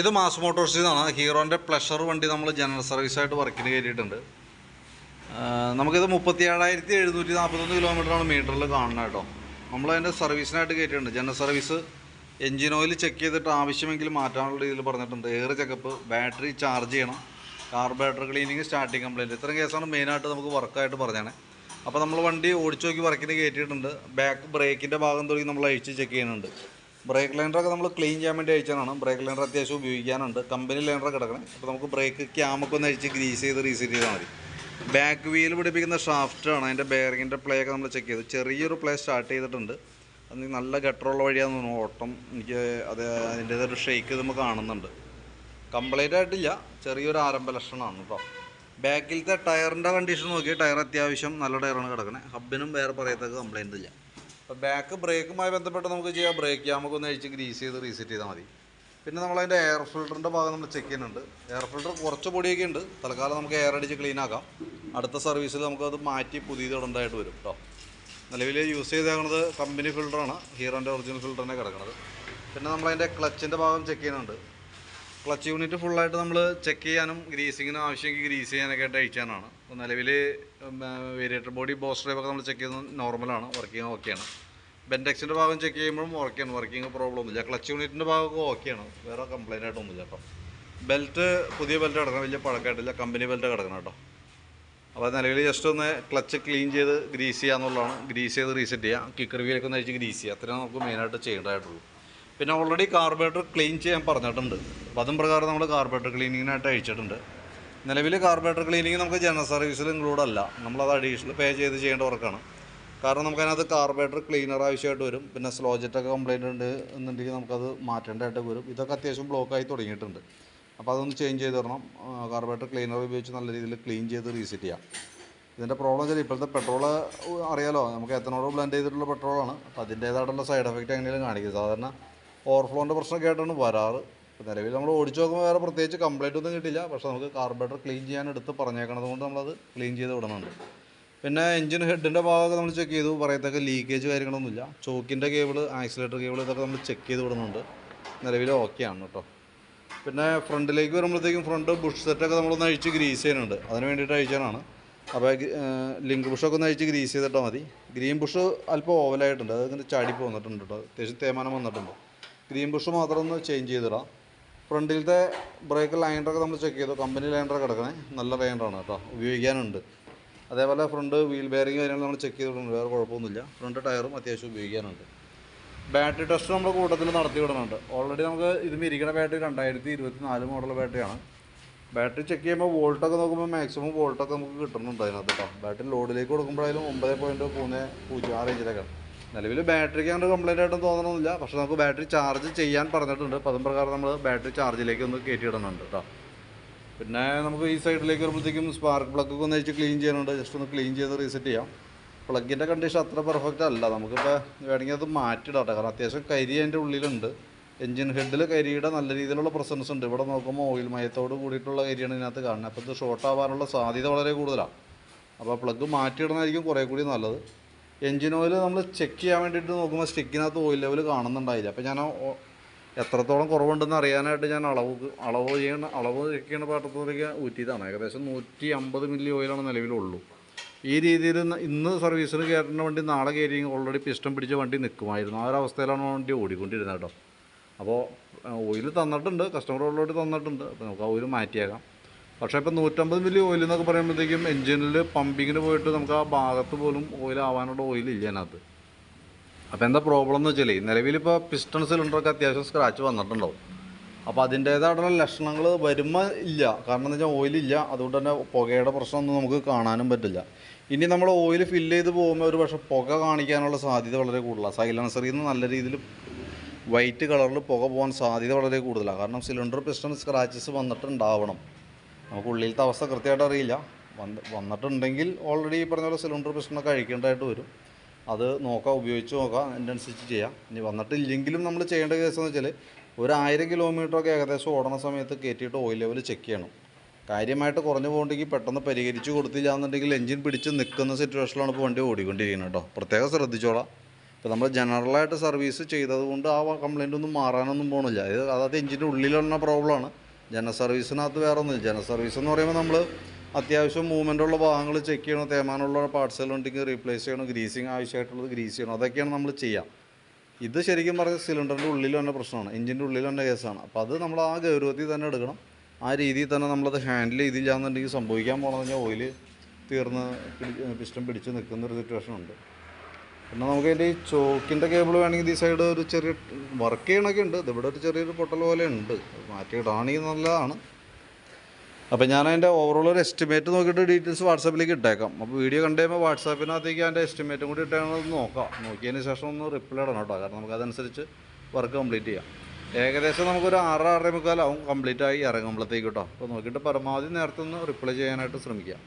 ഇത് മാസ് മോട്ടോഴ്സിൽ നിന്നാണ് ഹീറോന്റെ പ്ലഷർ വണ്ടി നമ്മൾ ജനറൽ സർവീസായിട്ട് വർക്കിന് കയറ്റിയിട്ടുണ്ട് നമുക്കിത് മുപ്പത്തി ഏഴായിരത്തി എഴുന്നൂറ്റി നാൽപ്പത്തൊന്ന് കിലോമീറ്ററാണ് മീറ്ററിൽ കാണുന്നത് കേട്ടോ. നമ്മളതിന്റെ സർവീസിനായിട്ട് കയറ്റിയിട്ടുണ്ട് general service engine oil check ചെയ്തിട്ട് ആവശ്യമെങ്കിൽ മാറ്റാനുള്ള രീതിയിൽ പറഞ്ഞിട്ടുണ്ട്. എയർ ചെക്കപ്പ് ബാറ്ററി ചാർജ് ചെയ്യണം. കാർബറേറ്റർ ക്ലീനിങ് സ്റ്റാർട്ടിങ് കംപ്ലയിന്റ് ഇത്രയും കേസാണ് മെയിനായിട്ട് നമുക്ക് വർക്കായിട്ട് പറഞ്ഞാണ് അപ്പോൾ നമ്മൾ വണ്ടി ഓടിച്ചു നോക്കി വർക്കിന് കയറ്റിയിട്ടുണ്ട് ബാക്ക് ബ്രേക്കിന്റെ ഭാഗം തുടങ്ങി നമ്മൾ അഴിച്ച് ചെക്ക് ചെയ്യുന്നുണ്ട്. ബ്രേക്ക് ലൈനറൊക്കെ നമ്മൾ ക്ലീൻ ചെയ്യാൻ വേണ്ടി അയച്ചതാണ് ബ്രേക്ക് ലൈനർ അത്യാവശ്യം ഉപയോഗിക്കാനുണ്ട്. കമ്പനി ലൈനർ കിടക്കണം. അപ്പോൾ നമുക്ക് ബ്രേക്ക് ക്യാമൊക്കെ ഒന്ന് അഴിച്ച് ഗ്രീസ് ചെയ്ത് റീസെറ്റ് ചെയ്താൽ മതി. ബാക്ക് വീൽ പിടിപ്പിക്കുന്ന ഷാഫ്റ്റാണ് അതിന്റെ ബെയറിങ്ങിന്റെ പ്ലേ ഒക്കെ നമ്മൾ ചെക്ക് ചെയ്തു. ചെറിയൊരു പ്ലേ സ്റ്റാർട്ട് ചെയ്തിട്ടുണ്ട്. അത് നല്ല ഗട്ടറുള്ള വഴിയാന്ന് തോന്നുന്നു. ഓട്ടം എനിക്ക് അത് അതിന്റേതൊരു ഷെയ്ക്ക് നമ്മൾ കാണുന്നുണ്ട്. കംപ്ലീറ്റ് ആയിട്ടില്ല. ചെറിയൊരു ആരംഭ ലക്ഷണമാണ് കേട്ടോ ബാക്കിലത്തെ ടയറിന്റെ കണ്ടീഷൻ നോക്കി ടയർ അത്യാവശ്യം നല്ല ടയറാണ് കിടക്കുന്നത് ഹബിനും വേറെ പറയത്തക്ക കംപ്ലൈന്റ് ഇല്ല. അപ്പോൾ ബാക്ക് ബ്രേക്കുമായി ബന്ധപ്പെട്ട് നമുക്ക് ചെയ്യാം. ബ്രേക്ക് നമുക്ക് ഒന്ന് അഴിച്ച് ഗ്രീസ് ചെയ്ത് റീസെറ്റ് ചെയ്താൽ മതി. പിന്നെ നമ്മളതിന്റെ എയർ ഫിൽറ്ററിന്റെ ഭാഗം നമ്മൾ ചെക്ക് ചെയ്യുന്നുണ്ട്. എയർ ഫിൽറ്റർ കുറച്ച് പൊടിയൊക്കെ ഉണ്ട്. തൽക്കാലം നമുക്ക് എയർ അടിച്ച് ക്ലീൻ ആക്കാം. അടുത്ത സർവീസിൽ നമുക്കത് മാറ്റി പുതിയത് ഇടേണ്ടതായിട്ട് വരും കേട്ടോ നിലവിൽ യൂസ് ചെയ്തേക്കുന്നത് കമ്പനി ഫിൽറ്ററാണ് ഹീറോന്റെ ഒറിജിനൽ ഫിൽറ്ററിനെ കിടക്കുന്നത് പിന്നെ നമ്മളതിന്റെ ക്ലച്ചിന്റെ ഭാഗം ചെക്ക് ചെയ്യുന്നുണ്ട്. ക്ലച്ച് യൂണിറ്റ് ഫുള്ളായിട്ട് നമ്മൾ ചെക്ക് ചെയ്യാനും ഗ്രീസിങ്ങിന് ആവശ്യമെങ്കിൽ ഗ്രീസ് ചെയ്യാനൊക്കെ ആയിട്ട് അയച്ചാനാണ്. അപ്പോൾ നിലവിൽ വേരിയേറ്റർ ബോഡി ബോസ് ഡ്രൈവൊക്കെ നമ്മൾ ചെക്ക് ചെയ്യുന്നത് നോർമലാണ് വർക്കിംഗ് ഓക്കെയാണ് ബെൻഡെക്സിന്റെ ഭാഗം ചെക്ക് ചെയ്യുമ്പോഴും ഓക്കെയാണ് വർക്കിംഗ് പ്രോബ്ലം ഒന്നുമില്ല. ക്ലച്ച് യൂണിറ്റിന്റെ ഭാഗമൊക്കെ ഓക്കെയാണ് വേറെ കംപ്ലൈന്റ് ആയിട്ടൊന്നുമില്ല കേട്ടോ. ബെൽറ്റ് പുതിയ ബെൽറ്റ് കിടക്കണം വലിയ പഴക്കമായിട്ടില്ല കമ്പനി ബെൽറ്റ് കിടക്കണം കേട്ടോ. അപ്പോൾ നിലവിൽ ജസ്റ്റ് ഒന്ന് ക്ലച്ച് ക്ലീൻ ചെയ്ത് ഗ്രീസ് ചെയ്യുക എന്നുള്ളതാണ് ഗ്രീസ് ചെയ്ത് റീസെറ്റ് ചെയ്യുക കിക്കർ വീലൊക്കെ ഒന്ന് അഴിച്ച് ഗ്രീസ് ചെയ്യുക അത്രയാണ് നമുക്ക് മെയിനായിട്ട് ചെയ്യേണ്ടതായിട്ടുള്ളൂ. പിന്നെ ഓൾറെഡി കാർബറേറ്റർ ക്ലീൻ ചെയ്യാൻ പറഞ്ഞിട്ടുണ്ട്. അപ്പോൾ അതും പ്രകാരം നമ്മൾ കാർബറേറ്റർ ക്ലീനിങ്ങിനായിട്ട് അയച്ചിട്ടുണ്ട്. നിലവിൽ കാർബറേറ്റർ ക്ലീനിങ് നമുക്ക് ജനറൽ സർവീസിൽ ഇൻക്ലൂഡ് അല്ല. നമ്മളത് അഡീഷണൽ പേ ചെയ്ത് ചെയ്യേണ്ട വർക്കാണ് കാരണം നമുക്കതിനകത്ത് കാർബറേറ്റർ ക്ലീനർ ആവശ്യമായിട്ട് വരും. പിന്നെ സ്ലോ ജെറ്റൊക്കെ കംപ്ലൈന്റ് ഉണ്ട് എന്നുണ്ടെങ്കിൽ നമുക്കത് മാറ്റേണ്ടതായിട്ട് വരും. ഇതൊക്കെ അത്യാവശ്യം ബ്ലോക്കായി തുടങ്ങിയിട്ടുണ്ട്. അപ്പോൾ അതൊന്ന് ചേഞ്ച് ചെയ്ത് തരണം. കാർബറേറ്റർ ക്ലീനർ ഉപയോഗിച്ച് നല്ല രീതിയിൽ ക്ലീൻ ചെയ്ത് റീസെറ്റ് ചെയ്യാം. ഇതിന്റെ പ്രോബ്ലം വെച്ചാൽ ഇപ്പോഴത്തെ പെട്രോൾ അറിയാലോ? നമുക്ക് എത്തനോട് ബ്ലെൻഡ് ചെയ്തിട്ടുള്ള പെട്രോളാണ് അപ്പോൾ അതിന്റേതായിട്ടുള്ള സൈഡ് എഫക്റ്റ് എങ്ങനെയും കാണിക്കും. സാധാരണ ഓവർഫ്ലോന്റെ പ്രശ്നമൊക്കെ ആയിട്ടാണ് വരാറ് നിലവിൽ നമ്മൾ ഓടിച്ചു നോക്കുമ്പോൾ വേറെ പ്രത്യേകിച്ച് കംപ്ലൈന്റ് ഒന്നും കിട്ടില്ല പക്ഷേ നമുക്ക് കാർബറേറ്റർ ക്ലീൻ ചെയ്യാൻ എടുത്ത് പറഞ്ഞേക്കണത് കൊണ്ട് നമ്മളത് ക്ലീൻ ചെയ്ത് വിടുന്നുണ്ട് പിന്നെ എഞ്ചിൻ ഹെഡിന്റെ ഭാഗമൊക്കെ നമ്മൾ ചെക്ക് ചെയ്തു. പറയത്തൊക്കെ ലീക്കേജ് കാര്യങ്ങളൊന്നുമില്ല. ചോക്കിന്റെ കേബിൾ ആക്സിലേറ്റർ കേബിൾ ഇതൊക്കെ നമ്മൾ ചെക്ക് ചെയ്ത് വിടുന്നുണ്ട് നിലവിൽ ആണ് കേട്ടോ പിന്നെ ഫ്രണ്ടിലേക്ക് വരുമ്പോഴത്തേക്കും ഫ്രണ്ട് ബുഷ് സെറ്റൊക്കെ നമ്മളൊന്ന് അഴിച്ച് ഗ്രീസ് ചെയ്യുന്നുണ്ട്. അതിന് വേണ്ടിയിട്ട് അഴിച്ചാണ് അപ്പോൾ ലിങ്ക് ബുഷൊക്കെ ഒന്ന് അഴിച്ച് ഗ്രീസ് ചെയ്തിട്ടാൽ മതി. ഗ്രീൻ ബുഷ് അല്പം ഓവലായിട്ടുണ്ട് അത് ഇങ്ങനെ ചാടി കേട്ടോ അത്യാവശ്യം തേമാനം വന്നിട്ടുണ്ട്. ഗ്രീൻ ബുഷ് മാത്രം ഒന്ന് ചേഞ്ച് ചെയ്തിടാം. ഫ്രണ്ടിലത്തെ ബ്രേക്ക് ലൈനറൊക്കെ നമ്മൾ ചെക്ക് ചെയ്തു. കമ്പനി ലൈനർ കിടക്കണേ. നല്ല ലൈനറാണ് കേട്ടോ. ഉപയോഗിക്കാനുണ്ട്. അതേപോലെ ഫ്രണ്ട് വീൽ ബെയറിങ് കാര്യങ്ങൾ നമ്മൾ ചെക്ക് ചെയ്തിട്ടുണ്ട്. വേറെ കുഴപ്പമൊന്നുമില്ല. ഫ്രണ്ട് ടയറും അത്യാവശ്യം ഉപയോഗിക്കാനുണ്ട്. ബാറ്ററി ടെസ്റ്റ് നമ്മൾ കൂട്ടത്തിൽ നടത്തി വിടുന്നുണ്ട്. ഓൾറെഡി നമുക്ക് ഇത് ഇരിക്കുന്ന ബാറ്ററി രണ്ടായിരത്തി ഇരുപത്തി നാല് മോഡൽ ബാറ്ററിയാണ് ബാറ്ററി ചെക്ക് ചെയ്യുമ്പോൾ വോൾട്ടൊക്കെ നോക്കുമ്പോൾ മാക്സിമം വോൾട്ടൊക്കെ നമുക്ക് കിട്ടുന്നുണ്ട് അതിനകത്ത് കേട്ടോ. ബാറ്ററി ലോഡിലേക്ക് കൊടുക്കുമ്പോഴായാലും ഒമ്പത് പോയിന്റ് മൂന്ന് പൂജ്യം ആ റേഞ്ചിലൊക്കെ നിലവിൽ ബാറ്ററിക്ക് അങ്ങനെ കംപ്ലൈന്റ് ആയിട്ടും തോന്നണമെന്നില്ല പക്ഷേ നമുക്ക് ബാറ്ററി ചാർജ് ചെയ്യാൻ പറഞ്ഞിട്ടുണ്ട്. അപ്പം അതും പ്രകാരം നമ്മൾ ബാറ്ററി ചാർജിലേക്ക് ഒന്ന് കയറ്റിയിടുന്നുണ്ട് കേട്ടോ പിന്നെ നമുക്ക് ഈ സൈഡിലേക്ക് വരുമ്പോഴത്തേക്കും സ്പാർക്ക് പ്ലഗ് ഒക്കെ ഒന്ന് വെച്ച് ക്ലീൻ ചെയ്യാനുണ്ട് ജസ്റ്റ് ഒന്ന് ക്ലീൻ ചെയ്ത് റീസെറ്റ് ചെയ്യാം. പ്ലഗിന്റെ കണ്ടീഷൻ അത്ര പെർഫെക്റ്റ് അല്ല. നമുക്കിപ്പോൾ വേണമെങ്കിൽ അത് മാറ്റിയിടാം കാരണം അത്യാവശ്യം കരി അതിന്റെ ഉള്ളിലുണ്ട്. എഞ്ചിൻ ഹെഡിൽ കരിയുടെ നല്ല രീതിയിലുള്ള പ്രസൻസ് ഉണ്ട്. ഇവിടെ നോക്കുമ്പോൾ ഓയിൽ മയത്തോട് കൂടിയിട്ടുള്ള കരിയാണ് ഇതിനകത്ത് കാണുന്നത്. അപ്പോൾ ഇത് ഷോർട്ട് ആവാനുള്ള സാധ്യത വളരെ കൂടുതലാണ് അപ്പോൾ പ്ലഗ് മാറ്റിയിടുന്നതായിരിക്കും കുറേ കൂടി നല്ലത്. എഞ്ചിൻ ഓയിൽ നമ്മൾ ചെക്ക് ചെയ്യാൻ വേണ്ടിയിട്ട് നോക്കുമ്പോൾ സ്റ്റിക്കിനകത്ത് ഓയിൽ ലെവൽ കാണുന്നുണ്ടായില്ല. അപ്പോൾ ഞാൻ എത്രത്തോളം കുറവുണ്ടെന്ന് അറിയാനായിട്ട് ഞാൻ അളവ് അളവ് ചെയ്യണ അളവ് ചെക്ക് ചെയ്യണ പാട്ടത്തിലേക്ക് ഊറ്റിയതാണ്. ഏകദേശം നൂറ്റി അമ്പത് മില്ലി ഓയിലാണ് നിലവിലുള്ളൂ. ഈ രീതിയിൽ ഇന്ന് ഇന്ന് സർവീസിന് കയറുന്ന വണ്ടി നാളെ കയറി ഓൾറെഡി പിസ്റ്റം പിടിച്ച വണ്ടി നിൽക്കുമായിരുന്നു. ആ ഒരു അവസ്ഥയിലാണ് വണ്ടി ഓടിക്കൊണ്ടിരുന്നത് കേട്ടോ. അപ്പോൾ ഓയിൽ തന്നിട്ടുണ്ട് കസ്റ്റമർ ഓൾറെഡി തന്നിട്ടുണ്ട്. അപ്പോൾ നമുക്ക് ആ ഓയിൽ മാറ്റിയേക്കാം. പക്ഷേ ഇപ്പോൾ നൂറ്റമ്പത് മില്ലി ഓയിൽ എന്നൊക്കെ പറയുമ്പോഴത്തേക്കും എൻജിനിൽ പമ്പിങ്ങിന് പോയിട്ട് നമുക്ക് ആ ഭാഗത്ത് പോലും ഓയിൽ ആവാനുള്ള ഓയിൽ ഇല്ല അതിനകത്ത്. അപ്പോൾ എന്താ പ്രോബ്ലം എന്ന് വെച്ചാൽ നിലവിലിപ്പോൾ പിസ്റ്റൺ സിലിണ്ടറൊക്കെ അത്യാവശ്യം സ്ക്രാച്ച് വന്നിട്ടുണ്ടാവും. അപ്പോൾ അതിന്റേതായിട്ടുള്ള ലക്ഷണങ്ങൾ വരുമ്പോൾ ഇല്ല. കാരണം എന്താ വെച്ചാൽ ഓയിലില്ല അതുകൊണ്ട് തന്നെ പുകയുടെ പ്രശ്നമൊന്നും നമുക്ക് കാണാനും പറ്റില്ല. ഇനി നമ്മൾ ഓയിൽ ഫില്ല് ചെയ്ത് പോകുമ്പോൾ ഒരു പക്ഷേ പുക കാണിക്കാനുള്ള സാധ്യത വളരെ കൂടുതലാണ് സൈലൻസറിൽ നിന്ന് നല്ല രീതിയിൽ വൈറ്റ് കളറിൽ പുക പോകാൻ സാധ്യത വളരെ കൂടുതലാണ് കാരണം സിലിണ്ടർ പിസ്റ്റൺ സ്ക്രാച്ചസ് വന്നിട്ടുണ്ടാവണം. നമുക്ക് ഉള്ളിലത്തെ അവസ്ഥ കൃത്യമായിട്ട് അറിയില്ല. വന്ന് വന്നിട്ടുണ്ടെങ്കിൽ ഓൾറെഡി ഈ പറഞ്ഞ പോലെ സിലിണ്ടർ പ്രശ്നമൊക്കെ അഴിക്കേണ്ടതായിട്ട് വരും. അത് നോക്കാം ഉപയോഗിച്ച് നോക്കാം അതിനനുസരിച്ച് ചെയ്യാം. ഇനി വന്നിട്ടില്ലെങ്കിലും നമ്മൾ ചെയ്യേണ്ട കേസ് എന്ന് വെച്ചാൽ ഒരു ആയിരം കിലോമീറ്ററൊക്കെ ഏകദേശം ഓടണ സമയത്ത് കയറ്റിയിട്ട് ഓയിൽ ലെവൽ ചെക്ക് ചെയ്യണം. കാര്യമായിട്ട് കുറഞ്ഞു പോകണ്ടെങ്കിൽ പെട്ടെന്ന് പരിഹരിച്ച് കൊടുത്തില്ല എന്നുണ്ടെങ്കിൽ എഞ്ചിൻ പിടിച്ച് നിൽക്കുന്ന സിറ്റുവേഷനിലാണ് ഇപ്പോൾ വണ്ടി ഓടിക്കൊണ്ടിരിക്കുന്നത് കേട്ടോ. പ്രത്യേകം ശ്രദ്ധിച്ചോളാം. ഇപ്പോൾ നമ്മൾ ജനറലായിട്ട് സർവീസ് ചെയ്തതുകൊണ്ട് ആ കംപ്ലൈന്റ് ഒന്നും മാറാനൊന്നും പോകണില്ല അതായത് എഞ്ചിന്റെ ഉള്ളിലുള്ള പ്രോബ്ലമാണ് ജനറൽ സർവീസിനകത്ത് വേറെ ഒന്നും ജനസർവീസ് സർവീസ് എന്ന് പറയുമ്പോൾ നമ്മൾ അത്യാവശ്യം മൂവ്മെന്റ് ഉള്ള ഭാഗങ്ങൾ ചെക്ക് ചെയ്യണം തേമാനുള്ള പാർട്സുകൾ ഉണ്ടെങ്കിൽ റീപ്ലേസ് ചെയ്യണം ഗ്രീസിങ് ആവശ്യമായിട്ടുള്ളത് ഗ്രീസ് ചെയ്യണം അതൊക്കെയാണ് നമ്മൾ ചെയ്യാം. ഇത് ശരിക്കും പറഞ്ഞ സിലിണ്ടറിന്റെ ഉള്ളിൽ തന്നെ പ്രശ്നമാണ് എഞ്ചിന്റെ ഉള്ളിൽ തന്നെ കേസാണ് അപ്പോൾ അത് നമ്മൾ ആ ഗൗരവത്തിൽ തന്നെ എടുക്കണം. ആ രീതിയിൽ തന്നെ നമ്മളത് ഹാൻഡിൽ ചെയ്തില്ല എന്നുണ്ടെങ്കിൽ സംഭവിക്കാൻ പോകണമെന്ന് പറഞ്ഞാൽ ഓയിൽ തീർന്ന് പിസ്റ്റം പിടിച്ച് നിൽക്കുന്ന ഒരു സിറ്റുവേഷൻ ഉണ്ട്. പിന്നെ നമുക്ക് അതിന്റെ ഈ ചോക്കിന്റെ കേബിൾ വേണമെങ്കിൽ ഈ സൈഡ് ഒരു ചെറിയ വർക്ക് ചെയ്യണമൊക്കെ ഉണ്ട്. ഇതിവിടെ ഒരു ചെറിയൊരു പൊട്ടൽ പോലെ ഉണ്ട്. മാറ്റിയിടാണെങ്കിൽ നല്ലതാണ്. അപ്പോൾ ഞാൻ അതിന്റെ ഓവറോൾ ഒരു എസ്റ്റിമേറ്റ് നോക്കിയിട്ട് ഡീറ്റെയിൽസ് വാട്സാപ്പിലേക്ക് ഇട്ടേക്കാം. അപ്പോൾ വീഡിയോ കണ്ടു കഴിയുമ്പോൾ വാട്സാപ്പിനകത്തേക്ക് അതിന്റെ എസ്റ്റിമേറ്റും കൂടി ഇട്ടാണെന്ന് നോക്കാം. നോക്കിയതിന് ശേഷം ഒന്ന് റിപ്ലൈ ഇടണം കേട്ടോ. കാരണം നമുക്ക് അതനുസരിച്ച് വർക്ക് കംപ്ലീറ്റ് ചെയ്യാം. ഏകദേശം നമുക്കൊരു ആറ് ആറര മുക്കാലാവും കംപ്ലീറ്റ് ആയി ഇറങ്ങുമ്പോഴത്തേക്ക് കേട്ടോ. അപ്പോൾ നോക്കിയിട്ട് പരമാവധി നേരത്തെ ഒന്ന് റിപ്ലൈ ചെയ്യാനായിട്ട് ശ്രമിക്കാം.